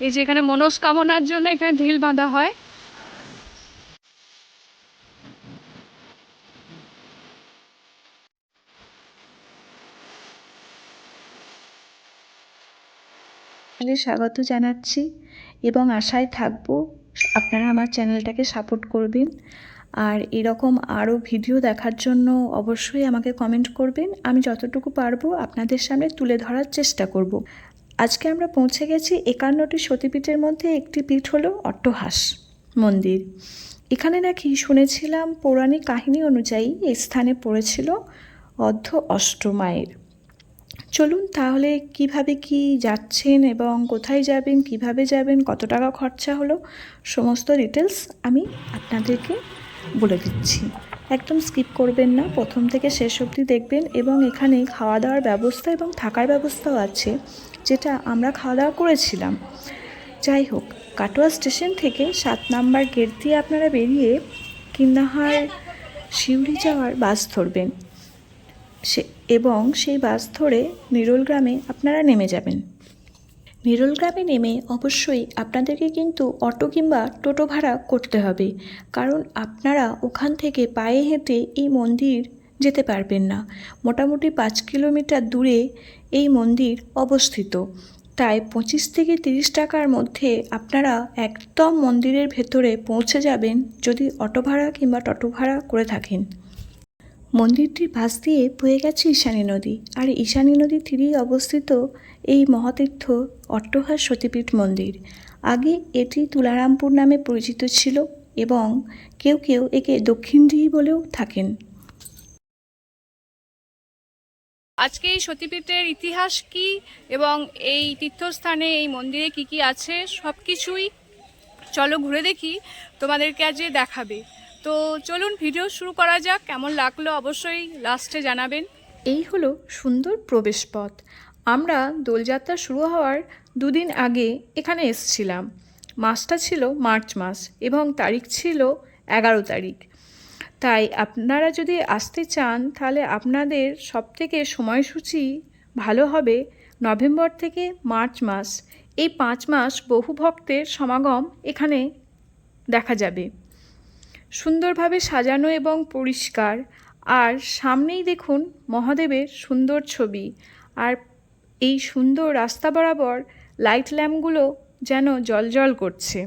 এই যে এখানে মনস্কামনার জন্য এখানে ঢিল বাঁধা হয়। স্বাগত জানাচ্ছি এবং আশায় থাকব আপনারা আমার চ্যানেলটাকে সাপোর্ট করবেন। আর এরকম আরও ভিডিও দেখার জন্য অবশ্যই আমাকে কমেন্ট করবেন। আমি যতটুকু পারব আপনাদের সামনে তুলে ধরার চেষ্টা করব। আজকে আমরা পৌঁছে গেছি একান্নটি সতীপীঠের মধ্যে একটি পীঠ হলো অট্টহাস মন্দির। এখানে নাকি শুনেছিলাম পৌরাণিক কাহিনী অনুযায়ী এই স্থানে পড়েছিল অর্ধ অষ্টমায়ের। চলুন তাহলে কীভাবে কি যাচ্ছেন এবং কোথায় যাবেন, কীভাবে যাবেন, কত টাকা খরচা হলো, সমস্ত ডিটেলস আমি আপনাদেরকে বলে দিচ্ছি। একদম স্কিপ করবেন না, প্রথম থেকে শেষ অবধি দেখবেন এবং এখানে খাওয়া দাওয়ার ব্যবস্থা এবং থাকার ব্যবস্থাও আছে, যেটা আমরা খাওয়া দাওয়া করেছিলাম। যাই হোক, কাটোয়া স্টেশন থেকে সাত নাম্বার গেট দিয়ে আপনারা বেরিয়ে কিন্নাহার শিউরি যাওয়ার বাস ধরবেন। সে, এবং সেই বাস ধরে নিরোল গ্রামে আপনারা নেমে যাবেন। নিরোল গ্রামে নেমে অবশ্যই আপনাদেরকে কিন্তু অটো কিংবা টোটো ভাড়া করতে হবে। কারণ আপনারা ওখান থেকে পায়ে হেঁটে এই মন্দির যেতে পারবেন না। মোটামুটি পাঁচ কিলোমিটার দূরে এই মন্দির অবস্থিত। তাই পঁচিশ থেকে তিরিশ টাকার মধ্যে আপনারা একদম মন্দিরের ভেতরে পৌঁছে যাবেন যদি অটো ভাড়া কিংবা টোটো ভাড়া করে থাকেন। মন্দিরটির পাশ দিয়ে বয়ে গেছে ঈশানী নদী। আর ঈশানী নদীর তীরেই অবস্থিত এই মহাতীর্থ অট্টহাস সতীপীঠ মন্দির। আগে এটি তুলারামপুর নামে পরিচিত ছিল এবং কেউ কেউ একে দক্ষিণদিহি বলেও থাকেন। আজকে এই সতীপীঠের ইতিহাস কি এবং এই তীর্থস্থানে এই মন্দিরে কি কি আছে সব কিছুই চলো ঘুরে দেখি, তোমাদেরকে আজ দেখাবে। তো চলুন ভিডিও শুরু করা যাক। কেমন লাগল অবশ্যই লাস্টে জানাবেন। এই হলো সুন্দর প্রবেশপথ। আমরা দোলযাত্রা শুরু হওয়ার দুদিন আগে এখানে এসছিলাম। মাসটা ছিল মার্চ মাস এবং তারিখ ছিল এগারো তারিখ। তাই আপনারা যদি আসতে চান, তাহলে আপনাদের সবথেকে সময়সূচি ভালো হবে নভেম্বর থেকে মার্চ মাস। এই পাঁচ মাস বহু ভক্তের সমাগম এখানে দেখা যাবে। সুন্দরভাবে সাজানো এবং পরিষ্কার। আর সামনেই দেখুন মহাদেবের সুন্দর ছবি। আর এই সুন্দর রাস্তা বরাবর লাইট ল্যাম্পগুলো যেন জলজল করছে।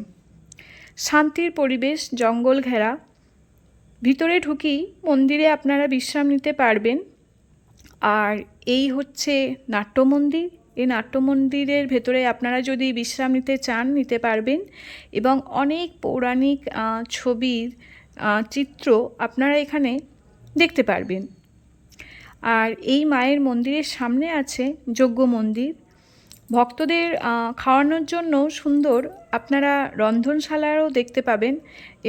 শান্তির পরিবেশ, জঙ্গল ঘেরা। ভিতরে ঢুকি মন্দিরে আপনারা বিশ্রাম নিতে পারবেন। আর এই হচ্ছে নাট্য মন্দির এই নাট্যমন্দিরের ভেতরে আপনারা যদি বিশ্রাম নিতে চান, নিতে পারবেন এবং অনেক পৌরাণিক ছবির চিত্র আপনারা এখানে দেখতে পারবেন। আর এই মায়ের মন্দিরের সামনে আছে যজ্ঞ মন্দির। ভক্তদের খাওয়ানোর জন্য সুন্দর আপনারা রন্ধনশালারও দেখতে পাবেন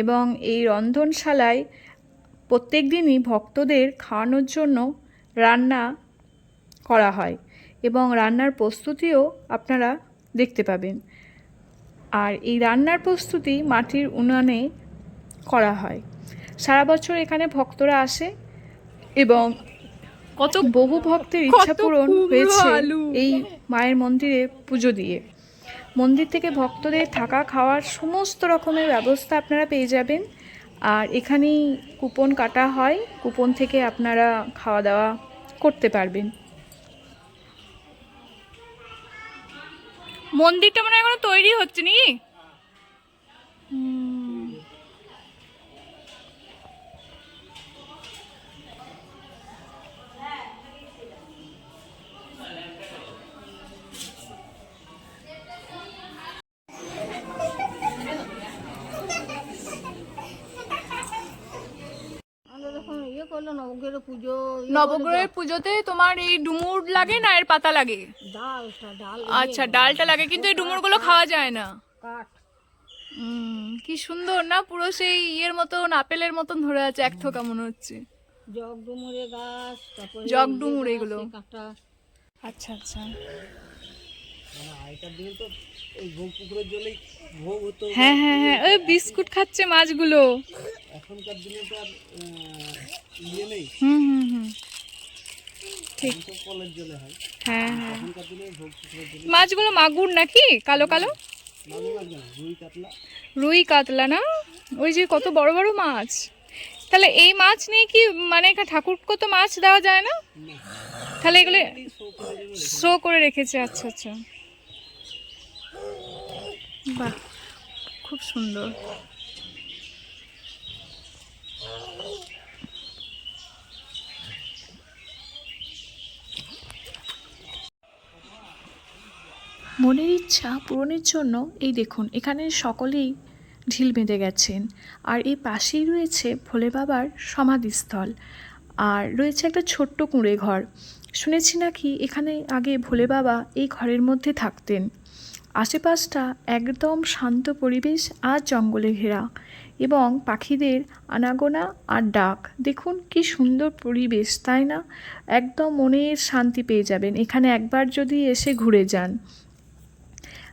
এবং এই রন্ধনশালায় প্রত্যেক দিনই ভক্তদের খাওয়ানোর জন্য রান্না করা হয়। এবং রান্নার প্রস্তুতিও আপনারা দেখতে পাবেন। আর এই রান্নার প্রস্তুতি মাটির উনানে করা হয়। সারা বছর এখানে ভক্তরা আসে এবং কত বহু ভক্তের ইচ্ছা পূরণ হয়েছে এই মায়ের মন্দিরে পুজো দিয়ে। মন্দির থেকে ভক্তদের থাকা খাওয়ার সমস্ত রকমের ব্যবস্থা আপনারা পেয়ে যাবেন। আর এখানেই কুপন কাটা হয়। কুপন থেকে আপনারা খাওয়া দাওয়া করতে পারবেন। মন্দিরটা মনে হয় এখনও তৈরি হচ্ছে নাকি? আমরা যখন ইয়ে করল নবগ্রহ পুজো ইয়ে নবগ্রহের পুজোতে তোমার এই ডুমুর লাগে না এর পাতা লাগে? ডালটা ডাল আচ্ছা ডালটা লাগে কিন্তু এই ডুমুরগুলো খাওয়া যায় না। কাঠ। কি সুন্দর না পুরো সেই ইয়ের মতন আপেলের মতন ধরে আছে এক থোকা মনে হচ্ছে। জগ ডুমুরে গাছ তারপরে জগ ডুমুর গাছ, এগুলো। আচ্ছা আচ্ছা। ওই ভোগ পুকুরের জলেই ভোগ হতো। হ্যাঁ হ্যাঁ হ্যাঁ ওই বিস্কুট খাচ্ছে মাছগুলো। এখনকার দিনে তো আর ইয়ে নেই। হুম হুম হুম। ঠিক। কলের জলে হয়। হ্যাঁ হ্যাঁ। এখনকার দিনে ভোগ পুকুরের জলে মাছগুলো মাগুর নাকি? কালো কালো? রুই কাতলা। রুই কাতলা না? ওই যে কত বড় বড় মাছ। তাহলে এই মাছ নিয়ে কি মানে এখানে ঠাকুরকে তো মাছ দেওয়া যায় না? তাহলে এগুলো শো করে রেখেছে আচ্ছা আচ্ছা। বাহ, খুব সুন্দর। মনের ইচ্ছা পূরণের জন্য এই দেখুন, এখানে সকলেই ঢিল বেঁধে গেছেন। আর এই পাশেই রয়েছে ভোলে বাবার সমাধিস্থল। আর রয়েছে একটা ছোট্ট কুঁড়ে ঘর। শুনেছি নাকি এখানে আগে ভোলে বাবা এই ঘরের মধ্যে থাকতেন। আশেপাশটা একদম শান্ত পরিবেশ আর জঙ্গলে ঘেরা এবং পাখিদের আনাগোনা আর ডাক। দেখুন কি সুন্দর পরিবেশ, তাই না? একদম মনের শান্তি পেয়ে যাবেন। এখানে একবার যদি এসে ঘুরে যান।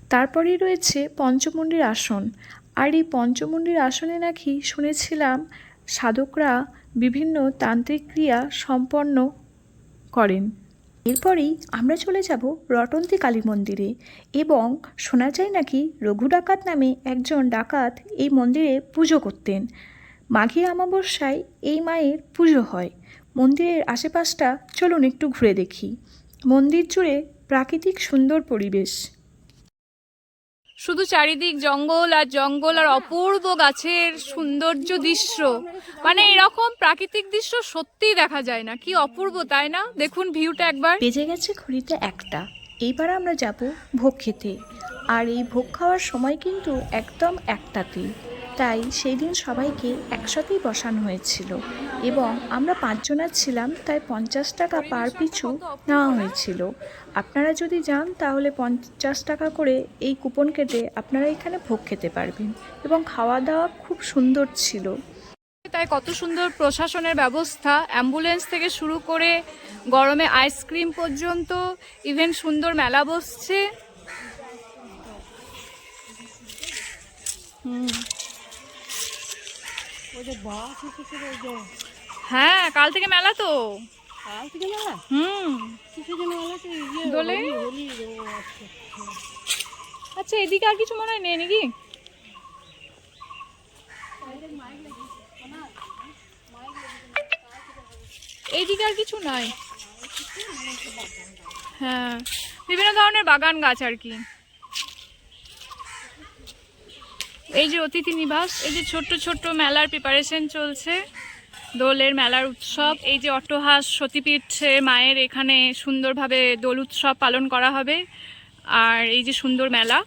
তারপরেই রয়েছে পঞ্চমুণ্ডির আসন। আর এই পঞ্চমুণ্ডির আসনে নাকি শুনেছিলাম সাধকরা বিভিন্ন তান্ত্রিক ক্রিয়া সম্পন্ন করেন। এরপরেই আমরা চলে যাব রটন্তি কালী মন্দিরে এবং শোনা যায় নাকি রঘু ডাকাত নামে একজন ডাকাত এই মন্দিরে পুজো করতেন। মাঘী অমাবস্যায় এই মায়ের পুজো হয়। মন্দিরের আশেপাশটা চলুন একটু ঘুরে দেখি। মন্দির জুড়ে প্রাকৃতিক সুন্দর পরিবেশ। শুধু চারিদিক জঙ্গল আর জঙ্গল আর অপূর্ব গাছের সৌন্দর্য দৃশ্য। মানে এরকম প্রাকৃতিক দৃশ্য সত্যিই দেখা যায় না। কি অপূর্ব, তাই না? দেখুন ভিউটা একবার। বেজে গেছে ঘড়িতে একটা। এইবার আমরা যাব ভোগ খেতে। আর এই ভোগ খাওয়ার সময় কিন্তু একদম একটাতে তাই সেই দিন সবাইকে একসাথেই বসানো হয়েছিল এবং আমরা পাঁচজনা ছিলাম তাই পঞ্চাশ টাকা পার পিছু নেওয়া হয়েছিল। আপনারা যদি যান তাহলে পঞ্চাশ টাকা করে এই কুপন কেটে আপনারা এখানে ভোগ খেতে পারবেন এবং খাওয়া দাওয়া খুব সুন্দর ছিল। তাই কত সুন্দর প্রশাসনের ব্যবস্থা অ্যাম্বুলেন্স থেকে শুরু করে গরমে আইসক্রিম পর্যন্ত ইভেন সুন্দর মেলা বসছে। হুম ওই যে বাস এসেছে ওই যে হ্যাঁ কাল থেকে মেলা তো। কাল থেকে মেলা? হুম। ইয়ে দোলে? ও আচ্ছা আচ্ছা। এদিকে আর কিছু মনে হয় নেই নাকি? এইদিকে আর কিছু নাই। হ্যাঁ বিভিন্ন ধরনের বাগান গাছ আর কি। এই যে অতিথি নিবাস, এই যে ছোট্ট ছোট্ট মেলার প্রিপারেশন চলছে, দোলের মেলার উৎসব, এই যে অট্টহাস, সতীপীঠে মায়ের এখানে সুন্দরভাবে দোল উৎসব পালন করা হবে, আর এই যে সুন্দর মেলা